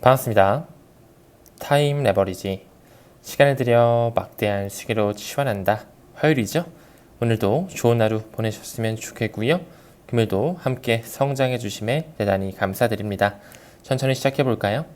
반갑습니다. 타임 레버리지. 시간을 들여 막대한 시계로 치환한다. 화요일이죠? 오늘도 좋은 하루 보내셨으면 좋겠고요. 금요일도 함께 성장해 주심에 대단히 감사드립니다. 천천히 시작해 볼까요?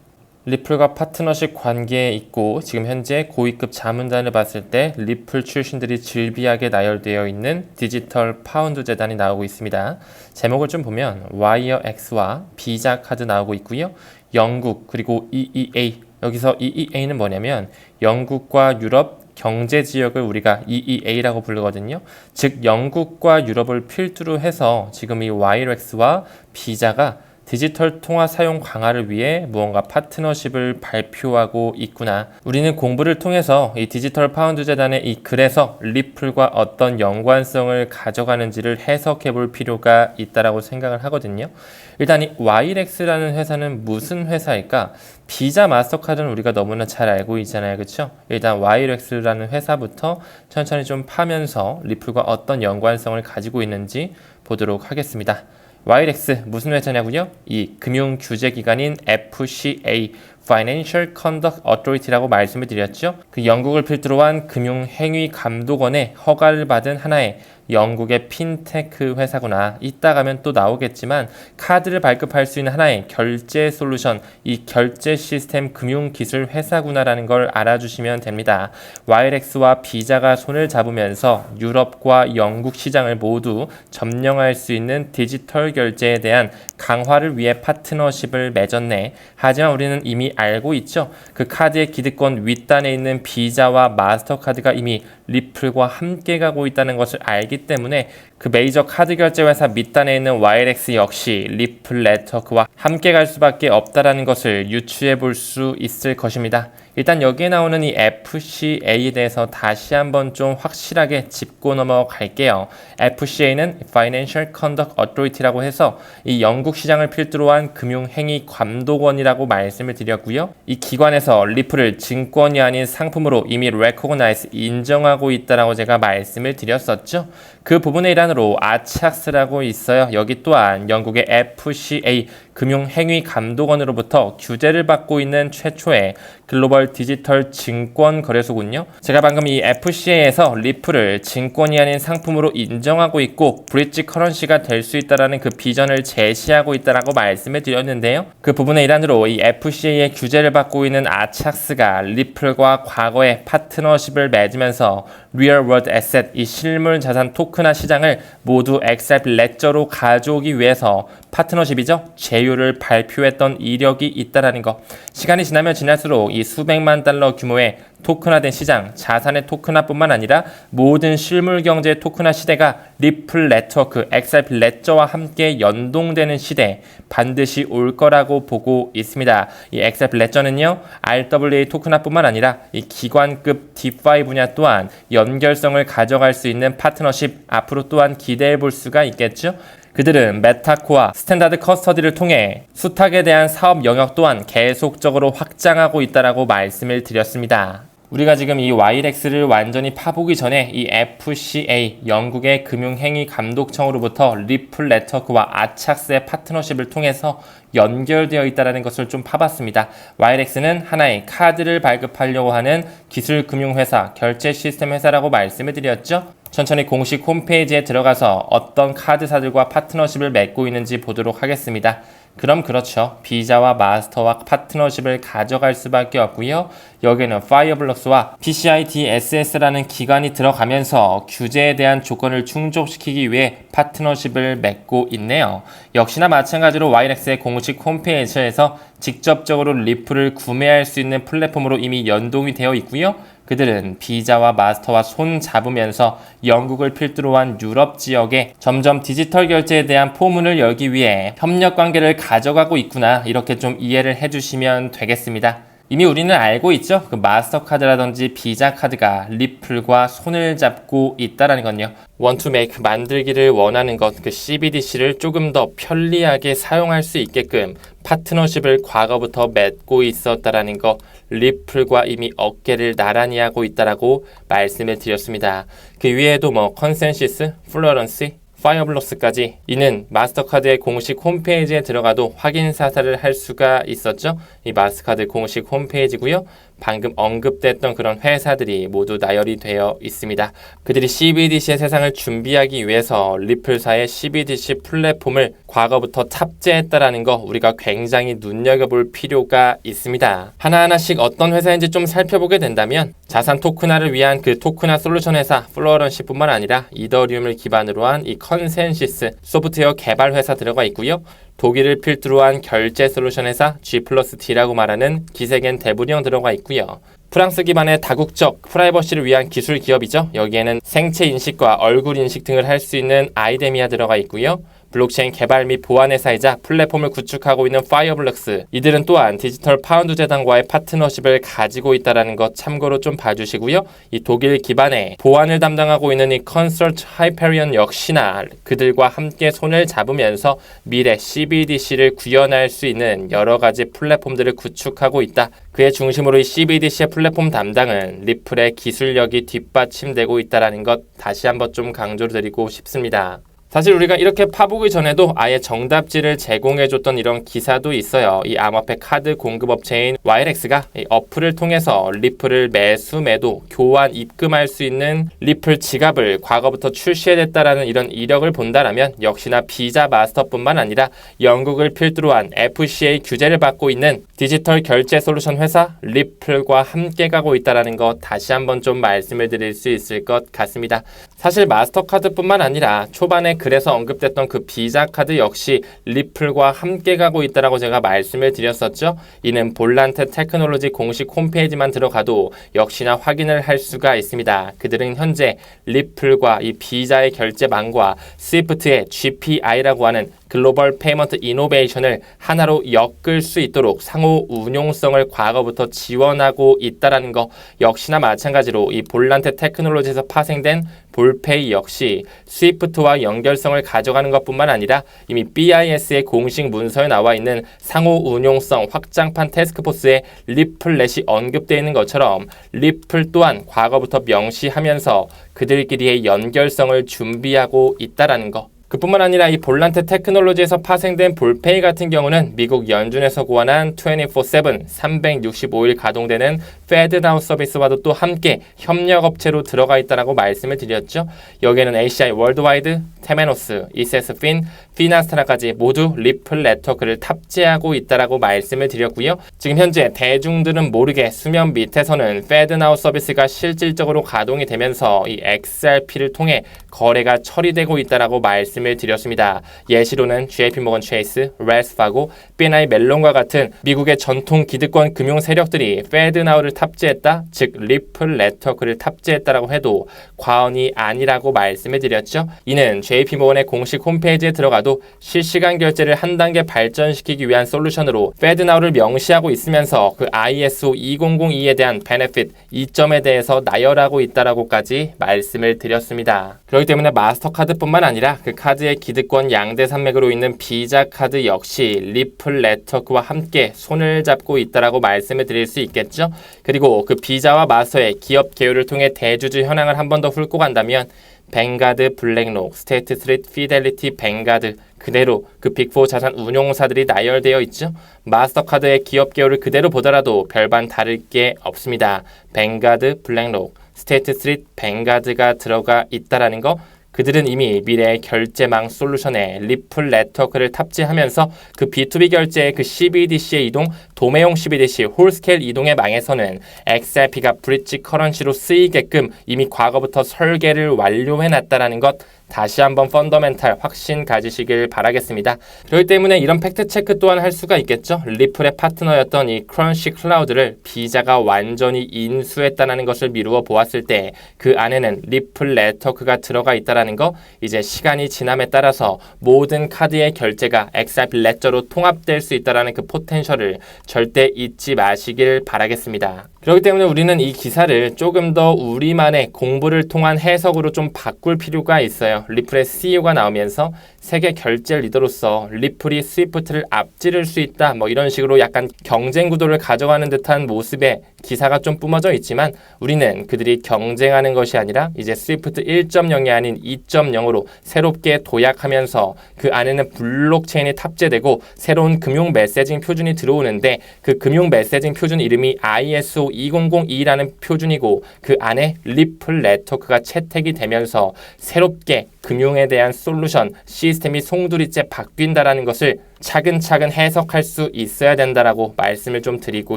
리플과 파트너십 관계에 있고 지금 현재 고위급 자문단을 봤을 때 리플 출신들이 질비하게 나열되어 있는 디지털 파운드 재단이 나오고 있습니다. 제목을 좀 보면 와이어 X와 비자 카드 나오고 있고요. 영국 그리고 EEA 여기서 EEA는 뭐냐면 영국과 유럽 경제 지역을 우리가 EEA라고 부르거든요. 즉 영국과 유럽을 필두로 해서 지금 이 와이렉스와 비자가 디지털 통화 사용 강화를 위해 무언가 파트너십을 발표하고 있구나. 우리는 공부를 통해서 이 디지털 파운드 재단의 이 글에서 리플과 어떤 연관성을 가져가는지를 해석해 볼 필요가 있다라고 생각을 하거든요. 일단 이 와이렉스라는 회사는 무슨 회사일까? 비자 마스터카드는 우리가 너무나 잘 알고 있잖아요. 그렇죠? 일단 와이렉스라는 회사부터 천천히 좀 파면서 리플과 어떤 연관성을 가지고 있는지 보도록 하겠습니다. 와이렉스 무슨 회사냐고요? 이 금융 규제 기관인 FCA Financial Conduct Authority라고 말씀을 드렸죠. 그 영국을 필두로 한 금융 행위 감독원의 허가를 받은 하나의 영국의 핀테크 회사구나. 이따 가면 또 나오겠지만 카드를 발급할 수 있는 하나의 결제 솔루션, 이 결제 시스템 금융 기술 회사구나라는 걸 알아주시면 됩니다. 와이렉스와 비자가 손을 잡으면서 유럽과 영국 시장을 모두 점령할 수 있는 디지털 결제에 대한 강화를 위해 파트너십을 맺었네. 하지만 우리는 이미 알고 있죠. 그 카드의 기득권 윗단에 있는 비자와 마스터카드가 이미 리플과 함께 가고 있다는 것을 알기 때문에 그 메이저 카드 결제 회사 밑단에 있는 와이렉스 역시 리플 네트워크와 함께 갈 수밖에 없다라는 것을 유추해 볼 수 있을 것입니다. 일단 여기에 나오는 이 FCA에 대해서 다시 한번 좀 확실하게 짚고 넘어갈게요. FCA는 Financial Conduct Authority라고 해서 이 영국 시장을 필두로 한 금융행위 감독원이라고 말씀을 드렸고요. 이 기관에서 리플을 증권이 아닌 상품으로 이미 recognize 인정하고 있다라고 제가 말씀을 드렸었죠. 그 부분의 일환으로 아차스라고 있어요. 여기 또한 영국의 FCA 금융행위 감독원으로부터 규제를 받고 있는 최초의 글로벌 디지털 증권 거래소군요. 제가 방금 이 FCA에서 리플을 증권이 아닌 상품으로 인정하고 있고 브릿지 커런시가 될 수 있다라는 그 비전을 제시하고 있다라고 말씀을 드렸는데요. 그 부분의 일환으로 이 FCA의 규제를 받고 있는 아착스가 리플과 과거의 파트너십을 맺으면서 리얼 월드 에셋 이 실물 자산 토크나 시장을 모두 엑셀 레저로 가져오기 위해서 파트너십이죠. 제 휴를 발표했던 이력이 있다라는 거. 시간이 지나면 지날수록 이 수백만 달러 규모의 토큰화된 시장, 자산의 토큰화뿐만 아니라 모든 실물 경제 토큰화 시대가 리플 네트워크, 엑셀 레저와 함께 연동되는 시대 반드시 올 거라고 보고 있습니다. 이 엑셀 레저는요, RWA 토큰화뿐만 아니라 이 기관급 디파이 분야 또한 연결성을 가져갈 수 있는 파트너십 앞으로 또한 기대해 볼 수가 있겠죠. 그들은 메타코와 스탠다드 커스터디를 통해 수탁에 대한 사업 영역 또한 계속적으로 확장하고 있다라고 말씀을 드렸습니다. 우리가 지금 이 와이렉스를 완전히 파보기 전에 이 FCA 영국의 금융행위 감독청으로부터 리플 네트워크와 아착스의 파트너십을 통해서 연결되어 있다는 것을 좀 파봤습니다. 와이렉스는 하나의 카드를 발급하려고 하는 기술 금융회사, 결제 시스템 회사라고 말씀을 드렸죠. 천천히 공식 홈페이지에 들어가서 어떤 카드사들과 파트너십을 맺고 있는지 보도록 하겠습니다. 그럼 그렇죠. 비자와 마스터와 파트너십을 가져갈 수밖에 없고요. 여기는 파이어블럭스와 PCI DSS라는 기관이 들어가면서 규제에 대한 조건을 충족시키기 위해 파트너십을 맺고 있네요. 역시나 마찬가지로 와이렉스의 공식 홈페이지에서 직접적으로 리플을 구매할 수 있는 플랫폼으로 이미 연동이 되어 있고요. 그들은 비자와 마스터와 손 잡으면서 영국을 필두로 한 유럽 지역에 점점 디지털 결제에 대한 포문을 열기 위해 협력 관계를 가져가고 있구나 이렇게 좀 이해를 해주시면 되겠습니다. 이미 우리는 알고 있죠. 그 마스터카드라든지 비자 카드가 리플과 손을 잡고 있다라는 건요. 원투 메이크 만들기를 원하는 것, 그 CBDC를 조금 더 편리하게 사용할 수 있게끔 파트너십을 과거부터 맺고 있었다라는 거, 리플과 이미 어깨를 나란히 하고 있다라고 말씀을 드렸습니다. 그 위에도 뭐 컨센시스, 플러런시, 파이어블록스까지 이는 마스터카드의 공식 홈페이지에 들어가도 확인 사살을 할 수가 있었죠. 이 마스터카드 공식 홈페이지고요. 방금 언급됐던 그런 회사들이 모두 나열이 되어 있습니다. 그들이 CBDC의 세상을 준비하기 위해서 리플사의 CBDC 플랫폼을 과거부터 탑재했다라는 거 우리가 굉장히 눈여겨볼 필요가 있습니다. 하나하나씩 어떤 회사인지 좀 살펴보게 된다면 자산 토큰화를 위한 그 토큰화 솔루션 회사 플로런시뿐만 아니라 이더리움을 기반으로 한 이 컨센시스 소프트웨어 개발 회사 들어가 있고요. 독일을 필두로 한 결제 솔루션 회사 G 플러스 D라고 말하는 기세겐 대부령 들어가 있고요. 프랑스 기반의 다국적 프라이버시를 위한 기술 기업이죠. 여기에는 생체 인식과 얼굴 인식 등을 할 수 있는 아이데미아 들어가 있고요. 블록체인 개발 및 보안 회사이자 플랫폼을 구축하고 있는 파이어블럭스 이들은 또한 디지털 파운드 재단과의 파트너십을 가지고 있다는 것 참고로 좀 봐주시고요. 이 독일 기반의 보안을 담당하고 있는 이 컨설트 하이페리언 역시나 그들과 함께 손을 잡으면서 미래 CBDC를 구현할 수 있는 여러 가지 플랫폼들을 구축하고 있다. 그의 중심으로 이 CBDC의 플랫폼 담당은 리플의 기술력이 뒷받침되고 있다는 것 다시 한번 좀 강조를 드리고 싶습니다. 사실 우리가 이렇게 파보기 전에도 아예 정답지를 제공해줬던 이런 기사도 있어요. 이 암호화폐 카드 공급업체인 YLX가 어플을 통해서 리플을 매수 매도 교환 입금할 수 있는 리플 지갑을 과거부터 출시해냈다라는 이런 이력을 본다라면 역시나 비자 마스터뿐만 아니라 영국을 필두로 한 FCA 규제를 받고 있는 디지털 결제 솔루션 회사 리플과 함께 가고 있다라는 것 다시 한번 좀 말씀을 드릴 수 있을 것 같습니다. 사실 마스터카드뿐만 아니라 초반에 그래서 언급됐던 그 비자 카드 역시 리플과 함께 가고 있다라고 제가 말씀을 드렸었죠. 이는 볼란트 테크놀로지 공식 홈페이지만 들어가도 역시나 확인을 할 수가 있습니다. 그들은 현재 리플과 이 비자의 결제망과 스위프트의 GPI라고 하는 글로벌 페이먼트 이노베이션을 하나로 엮을 수 있도록 상호 운용성을 과거부터 지원하고 있다라는 거 역시나 마찬가지로 이 볼란테 테크놀로지에서 파생된 볼페이 역시 스위프트와 연결성을 가져가는 것뿐만 아니라 이미 BIS의 공식 문서에 나와 있는 상호 운용성 확장판 테스크포스에 리플렛이 언급되어 있는 것처럼 리플 또한 과거부터 명시하면서 그들끼리의 연결성을 준비하고 있다라는 거 그뿐만 아니라 이 볼란테 테크놀로지에서 파생된 볼페이 같은 경우는 미국 연준에서 고안한 24/7 365일 가동되는 페드나우 서비스와도 또 함께 협력 업체로 들어가 있다라고 말씀을 드렸죠. 여기에는 ACI 월드와이드, 테메노스, 이세스핀, 피나스타라까지 모두 리플 네트워크를 탑재하고 있다라고 말씀을 드렸고요. 지금 현재 대중들은 모르게 수면 밑에서는 페드나우 서비스가 실질적으로 가동이 되면서 이 XRP를 통해 거래가 처리되고 있다라고 말씀을 드렸습니다. 예시로는 JP모건 체이스, 웰스파고, BNI 멜론과 같은 미국의 전통 기득권 금융 세력들이 페드나우를 탑재했다, 즉 리플 네트워크를 탑재했다라고 해도 과언이 아니라고 말씀을 드렸죠. 이는 JP모건의 공식 홈페이지에 들어가도 실시간 결제를 한 단계 발전시키기 위한 솔루션으로 페드나우를 명시하고 있으면서 그 ISO 2002에 대한 베네핏 이점에 대해서 나열하고 있다라고까지 말씀을 드렸습니다. 그렇기 때문에 마스터카드뿐만 아니라 그 카드 의 기득권 양대 산맥으로 있는 비자 카드 역시 리플 네트워크와 함께 손을 잡고 있다라고 말씀을 드릴 수 있겠죠. 그리고 그 비자와 마스터의 기업 개요를 통해 대주주 현황을 한 번 더 훑고 간다면 뱅가드, 블랙록, 스테이트 스트리트, 피델리티, 뱅가드 그대로 그 빅4 자산 운용사들이 나열되어 있죠. 마스터카드의 기업 개요를 그대로 보더라도 별반 다를 게 없습니다. 뱅가드, 블랙록, 스테이트 스트리트, 뱅가드가 들어가 있다라는 거 그들은 이미 미래의 결제망 솔루션에 리플 네트워크를 탑재하면서 그 B2B 결제의 그 CBDC의 이동, 도매용 CBDC, 홀스케일 이동의 망에서는 XRP가 브릿지 커런시로 쓰이게끔 이미 과거부터 설계를 완료해놨다라는 것 다시 한번 펀더멘탈 확신 가지시길 바라겠습니다. 그렇기 때문에 이런 팩트 체크 또한 할 수가 있겠죠. 리플의 파트너였던 이 크런시 클라우드를 비자가 완전히 인수했다는 것을 미루어 보았을 때 그 안에는 리플 네트워크가 들어가 있다는 거 이제 시간이 지남에 따라서 모든 카드의 결제가 XRP 레저로 통합될 수 있다는 그 포텐셜을 절대 잊지 마시길 바라겠습니다. 그렇기 때문에 우리는 이 기사를 조금 더 우리만의 공부를 통한 해석으로 좀 바꿀 필요가 있어요. 리플의 CEO가 나오면서 세계 결제 리더로서 리플이 스위프트를 앞지를 수 있다. 뭐 이런 식으로 약간 경쟁 구도를 가져가는 듯한 모습에 기사가 좀 뿜어져 있지만 우리는 그들이 경쟁하는 것이 아니라 이제 스위프트 1.0이 아닌 2.0으로 새롭게 도약하면서 그 안에는 블록체인이 탑재되고 새로운 금융 메시징 표준이 들어오는데 그 금융 메시징 표준 이름이 ISO 2002라는 표준이고 그 안에 리플 네트워크가 채택이 되면서 새롭게 금융에 대한 솔루션 시스템이 송두리째 바뀐다라는 것을 차근차근 해석할 수 있어야 된다라고 말씀을 좀 드리고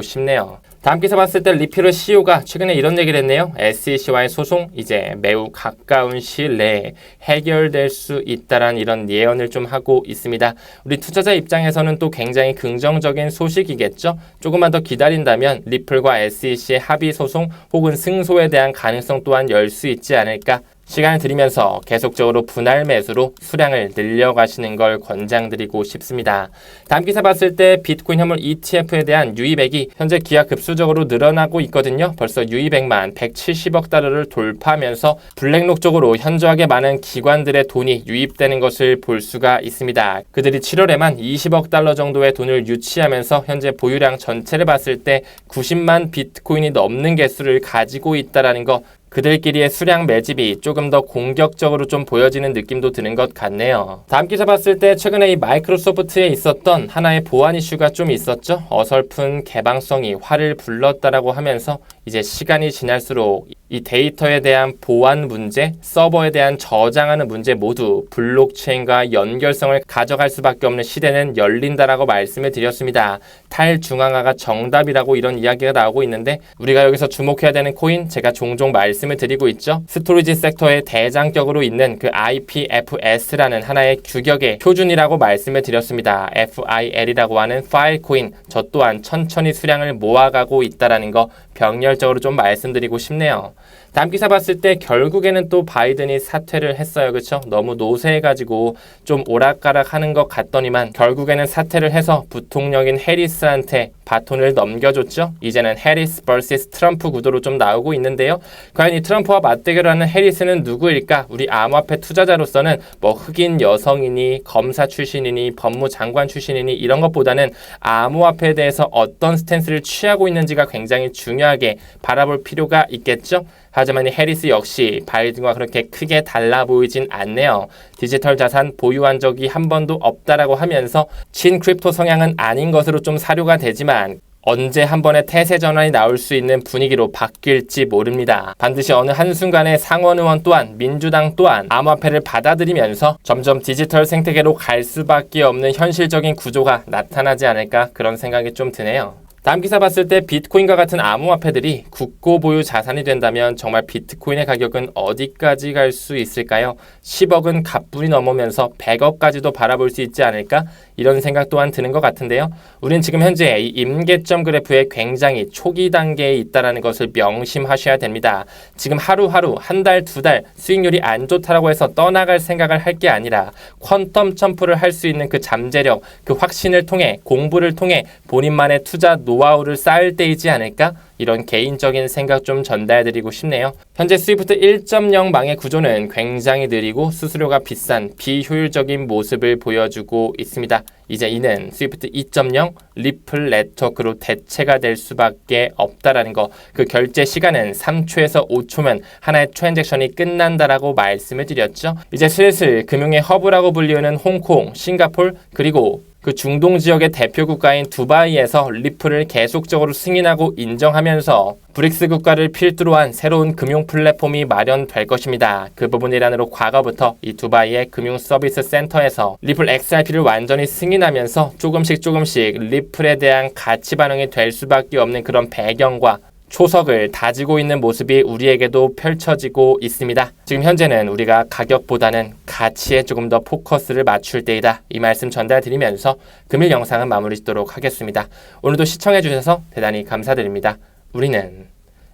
싶네요. 다음 기사 봤을 때 리피르 CEO가 최근에 이런 얘기를 했네요. SEC와의 소송 이제 매우 가까운 시일 내에 해결될 수 있다라는 이런 예언을 좀 하고 있습니다. 우리 투자자 입장에서는 또 굉장히 긍정적인 소식이겠죠. 조금만 더 기다린다면 리플과 SEC의 합의 소송 혹은 승소에 대한 가능성 또한 열 수 있지 않을까 시간을 들이면서 계속적으로 분할 매수로 수량을 늘려가시는 걸 권장드리고 싶습니다. 다음 기사 봤을 때 비트코인 현물 ETF에 대한 유입액이 현재 기하급수적으로 늘어나고 있거든요. 벌써 유입액만 170억 달러를 돌파하면서 블랙록 쪽으로 현저하게 많은 기관들의 돈이 유입되는 것을 볼 수가 있습니다. 그들이 7월에만 20억 달러 정도의 돈을 유치하면서 현재 보유량 전체를 봤을 때 90만 비트코인이 넘는 개수를 가지고 있다라는 거 그들끼리의 수량 매집이 조금 더 공격적으로 좀 보여지는 느낌도 드는 것 같네요. 다음 기사 봤을 때 최근에 이 마이크로소프트에 있었던 하나의 보안 이슈가 좀 있었죠. 어설픈 개방성이 화를 불렀다라고 하면서 이제 시간이 지날수록 이 데이터에 대한 보안 문제, 서버에 대한 저장하는 문제 모두 블록체인과 연결성을 가져갈 수밖에 없는 시대는 열린다라고 말씀을 드렸습니다. 탈중앙화가 정답이라고 이런 이야기가 나오고 있는데 우리가 여기서 주목해야 되는 코인 제가 종종 말씀을 드리고 있죠. 스토리지 섹터의 대장격으로 있는 그 IPFS라는 하나의 규격의 표준이라고 말씀을 드렸습니다. FIL이라고 하는 파일 코인 저 또한 천천히 수량을 모아가고 있다라는 거 병렬적으로 좀 말씀드리고 싶네요. 다음 기사 봤을 때 결국에는 또 바이든이 사퇴를 했어요. 그렇죠? 너무 노세해가지고 좀 오락가락 하는 것 같더니만 결국에는 사퇴를 해서 부통령인 해리스한테 바톤을 넘겨줬죠. 이제는 해리스 vs 트럼프 구도로 좀 나오고 있는데요. 과연 이 트럼프와 맞대결을 하는 해리스는 누구일까? 우리 암호화폐 투자자로서는 뭐 흑인 여성이니 검사 출신이니 법무장관 출신이니 이런 것보다는 암호화폐에 대해서 어떤 스탠스를 취하고 있는지가 굉장히 중요하게 바라볼 필요가 있겠죠. 하지만 이 해리스 역시 바이든과 그렇게 크게 달라 보이진 않네요. 디지털 자산 보유한 적이 한 번도 없다라고 하면서 친 크립토 성향은 아닌 것으로 좀 사료가 되지만 언제 한 번의 태세 전환이 나올 수 있는 분위기로 바뀔지 모릅니다. 반드시 어느 한순간에 상원 의원 또한 민주당 또한 암호화폐를 받아들이면서 점점 디지털 생태계로 갈 수밖에 없는 현실적인 구조가 나타나지 않을까 그런 생각이 좀 드네요. 다음 기사 봤을 때 비트코인과 같은 암호화폐들이 국고 보유 자산이 된다면 정말 비트코인의 가격은 어디까지 갈 수 있을까요? 10억은 갑분이 넘으면서 100억까지도 바라볼 수 있지 않을까? 이런 생각 또한 드는 것 같은데요. 우린 지금 현재 이 임계점 그래프에 굉장히 초기 단계에 있다라는 것을 명심하셔야 됩니다. 지금 하루하루 한 달, 두 달 수익률이 안 좋다라고 해서 떠나갈 생각을 할 게 아니라 퀀텀 점프를 할 수 있는 그 잠재력, 그 확신을 통해 공부를 통해 본인만의 투자 노하우를 쌓을 때이지 않을까? 이런 개인적인 생각 좀 전달드리고 싶네요. 현재 스위프트 1.0 망의 구조는 굉장히 느리고 수수료가 비싼 비효율적인 모습을 보여주고 있습니다. 이제 이는 스위프트 2.0 리플 네트워크로 대체가 될 수밖에 없다라는 거. 그 결제 시간은 3초에서 5초면 하나의 트랜잭션이 끝난다라고 말씀을 드렸죠. 이제 슬슬 금융의 허브라고 불리우는 홍콩, 싱가폴 그리고 그 중동 지역의 대표 국가인 두바이에서 리플을 계속적으로 승인하고 인정하면서 브릭스 국가를 필두로 한 새로운 금융 플랫폼이 마련될 것입니다. 그 부분 일환으로 과거부터 이 두바이의 금융 서비스 센터에서 리플 XRP를 완전히 승인하면서 조금씩 조금씩 리플에 대한 가치 반영이 될 수밖에 없는 그런 배경과 초석을 다지고 있는 모습이 우리에게도 펼쳐지고 있습니다. 지금 현재는 우리가 가격보다는 가치에 조금 더 포커스를 맞출 때이다. 이 말씀 전달드리면서 금일 영상은 마무리 짓도록 하겠습니다. 오늘도 시청해주셔서 대단히 감사드립니다. 우리는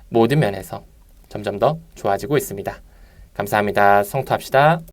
모든 면에서 점점 더 좋아지고 있습니다. 감사합니다. 성투합시다.